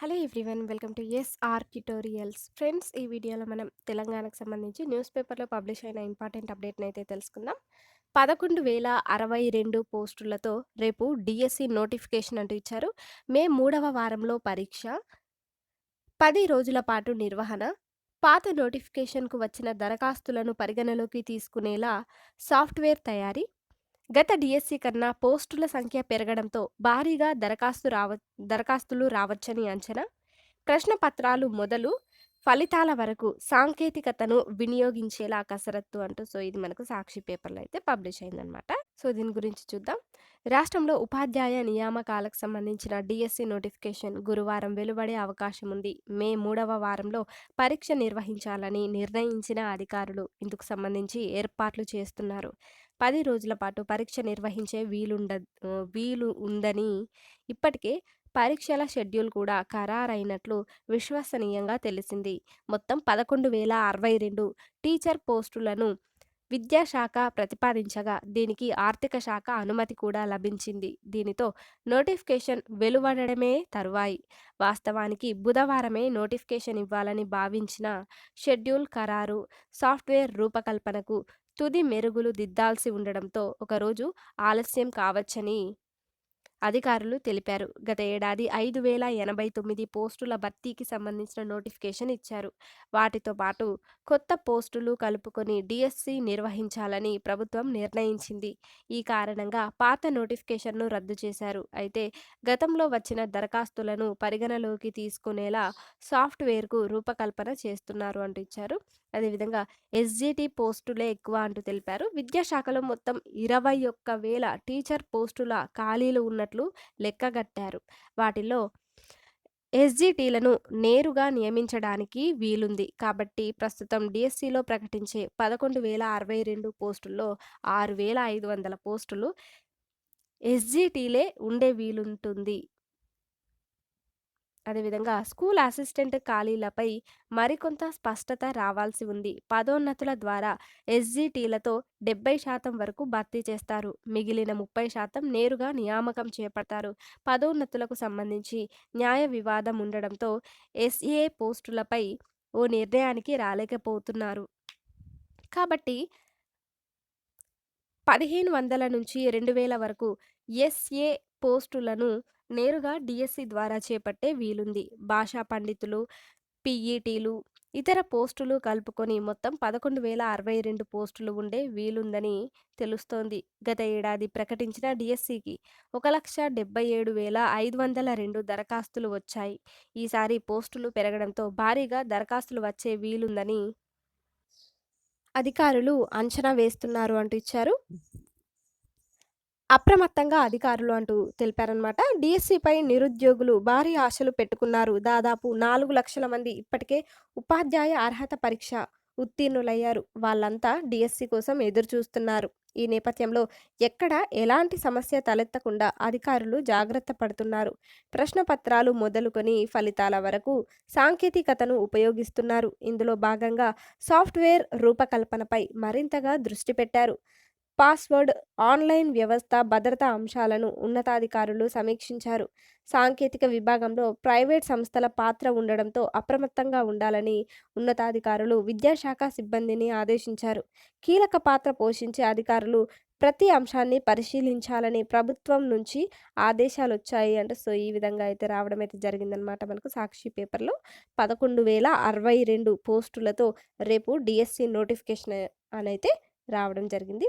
Hello everyone welcome to SR tutorials. Friends ఈ వీడియోలో మనం తెలంగాణకు సంబంధించి న్యూస్ పేపర్లో పబ్లిష్ అయిన ఇంపార్టెంట్ అప్డేట్ని అయితే తెలుసుకుందాం. పదకొండు వేల అరవై రెండు పోస్టులతో రేపు డిఎస్సి నోటిఫికేషన్ అంటూ ఇచ్చారు. మే మూడవ వారంలో పరీక్ష పది రోజుల పాటు నిర్వహణ పాత నోటిఫికేషన్కు వచ్చిన దరఖాస్తులను పరిగణలోకి తీసుకునేలా సాఫ్ట్వేర్ తయారీ గత డిఎస్సి కన్నా పోస్టుల సంఖ్య పెరగడంతో భారీగా దరఖాస్తు రావ దరఖాస్తులు రావచ్చని అంచనా. ప్రశ్నపత్రాలు మొదలు ఫలితాల వరకు సాంకేతికతను వినియోగించేలా కసరత్తు అంటూ సో ఇది మనకు సాక్షి పేపర్లో అయితే పబ్లిష్ అయిందనమాట. సో దీని గురించి చూద్దాం. రాష్ట్రంలో ఉపాధ్యాయ నియామకాలకు సంబంధించిన డిఎస్సి నోటిఫికేషన్ గురువారం వెలువడే అవకాశం ఉంది. మే మూడవ వారంలో పరీక్ష నిర్వహించాలని నిర్ణయించిన అధికారులు ఇందుకు సంబంధించి ఏర్పాట్లు చేస్తున్నారు. పది రోజుల పాటు పరీక్ష నిర్వహించే వీలుండ వీలు ఉందని ఇప్పటికే పరీక్షల షెడ్యూల్ కూడా ఖరారైనట్లు విశ్వసనీయంగా తెలిసింది. మొత్తం పదకొండు వేల అరవై రెండు టీచర్ పోస్టులను విద్యాశాఖ ప్రతిపాదించగా దీనికి ఆర్థిక శాఖ అనుమతి కూడా లభించింది. దీనితో నోటిఫికేషన్ వెలువడమే తరువాయి. వాస్తవానికి బుధవారమే నోటిఫికేషన్ ఇవ్వాలని భావించిన షెడ్యూల్ ఖరారు సాఫ్ట్వేర్ రూపకల్పనకు తుది మెరుగులు దిద్దాల్సి ఉండడంతో ఒకరోజు ఆలస్యం కావచ్చని అధికారులు తెలిపారు. గత ఏడాది ఐదు వేల ఎనభై తొమ్మిది పోస్టుల భర్తీకి సంబంధించిన నోటిఫికేషన్ ఇచ్చారు. వాటితో పాటు కొత్త పోస్టులు కలుపుకొని డిఎస్సి నిర్వహించాలని ప్రభుత్వం నిర్ణయించింది. ఈ కారణంగా పాత నోటిఫికేషన్ను రద్దు చేశారు. అయితే గతంలో వచ్చిన దరఖాస్తులను పరిగణలోకి తీసుకునేలా సాఫ్ట్వేర్కు రూపకల్పన చేస్తున్నారు అంటూ ఇచ్చారు అదేవిధంగా ఎస్జిటి పోస్టులే ఎక్కువ అంటూ తెలిపారు. విద్యాశాఖలో మొత్తం ఇరవై ఒక్క వేల టీచర్ పోస్టుల ఖాళీలు ఉన్నట్లు లెక్కగట్టారు వాటిలో ఎస్జిటీలను నేరుగా నియమించడానికి వీలుంది. కాబట్టి ప్రస్తుతం డిఎస్సిలో ప్రకటించే పదకొండు వేల అరవై రెండు పోస్టుల్లో ఆరు వేల ఐదు వందల పోస్టులు ఎస్జిటీలే ఉండే వీలుంటుంది. అదేవిధంగా స్కూల్ అసిస్టెంట్ ఖాళీలపై మరికొంత స్పష్టత రావాల్సి ఉంది. పదోన్నతుల ద్వారా ఎస్జీటీలతో డెబ్బై శాతం వరకు భర్తీ చేస్తారు. మిగిలిన ముప్పై శాతం నేరుగా నియామకం చేపడతారు. పదోన్నతులకు సంబంధించి న్యాయ వివాదం ఉండడంతో ఎస్ఏ పోస్టులపై ఓ నిర్ణయానికి రాలేకపోతున్నారు. కాబట్టి పదిహేను వందల నుంచి రెండు వేల వరకు ఎస్ఏ పోస్టులను నేరుగా డిఎస్సి ద్వారా చేపట్టే వీలుంది. భాషా పండితులు పిఈటీలు ఇతర పోస్టులు కలుపుకొని మొత్తం పదకొండు వేల అరవై రెండు పోస్టులు ఉండే వీలుందని తెలుస్తోంది. గత ఏడాది ప్రకటించిన డిఎస్సికి ఒక లక్ష డెబ్బై ఏడు వేల ఐదు వందల రెండు దరఖాస్తులు వచ్చాయి. ఈసారి పోస్టులు పెరగడంతో భారీగా దరఖాస్తులు వచ్చే వీలుందని అధికారులు అంచనా వేస్తున్నారు అంటూ ఇచ్చారు. అప్రమత్తంగా అధికారులు అంటూ తెలిపారనమాట డిఎస్సిపై నిరుద్యోగులు భారీ ఆశలు పెట్టుకున్నారు. దాదాపు నాలుగు లక్షల మంది ఇప్పటికే ఉపాధ్యాయ అర్హత పరీక్ష ఉత్తీర్ణులయ్యారు. వాళ్ళంతా డిఎస్సి కోసం ఎదురు చూస్తున్నారు ఈ నేపథ్యంలో ఎక్కడ ఎలాంటి సమస్య తలెత్తకుండా అధికారులు జాగ్రత్త పడుతున్నారు. ప్రశ్నపత్రాలు మొదలుకొని ఫలితాల వరకు సాంకేతికతను ఉపయోగిస్తున్నారు. ఇందులో భాగంగా సాఫ్ట్వేర్ రూపకల్పనపై మరింతగా దృష్టి పెట్టారు. పాస్వర్డ్ ఆన్లైన్ వ్యవస్థ భద్రతా అంశాలను ఉన్నతాధికారులు సమీక్షించారు. సాంకేతిక విభాగంలో ప్రైవేట్ సంస్థల పాత్ర ఉండడంతో అప్రమత్తంగా ఉండాలని ఉన్నతాధికారులు విద్యాశాఖ సిబ్బందిని ఆదేశించారు. కీలక పాత్ర పోషించే అధికారులు ప్రతి అంశాన్ని పరిశీలించాలని ప్రభుత్వం నుంచి ఆదేశాలు వచ్చాయి అంటే సో ఈ విధంగా అయితే రావడం అయితే జరిగిందనమాట మనకు. సాక్షి పేపర్లో పదకొండు వేల అరవై రెండు పోస్టులతో రేపు డిఎస్సి నోటిఫికేషన్ అని అయితే రావడం జరిగింది.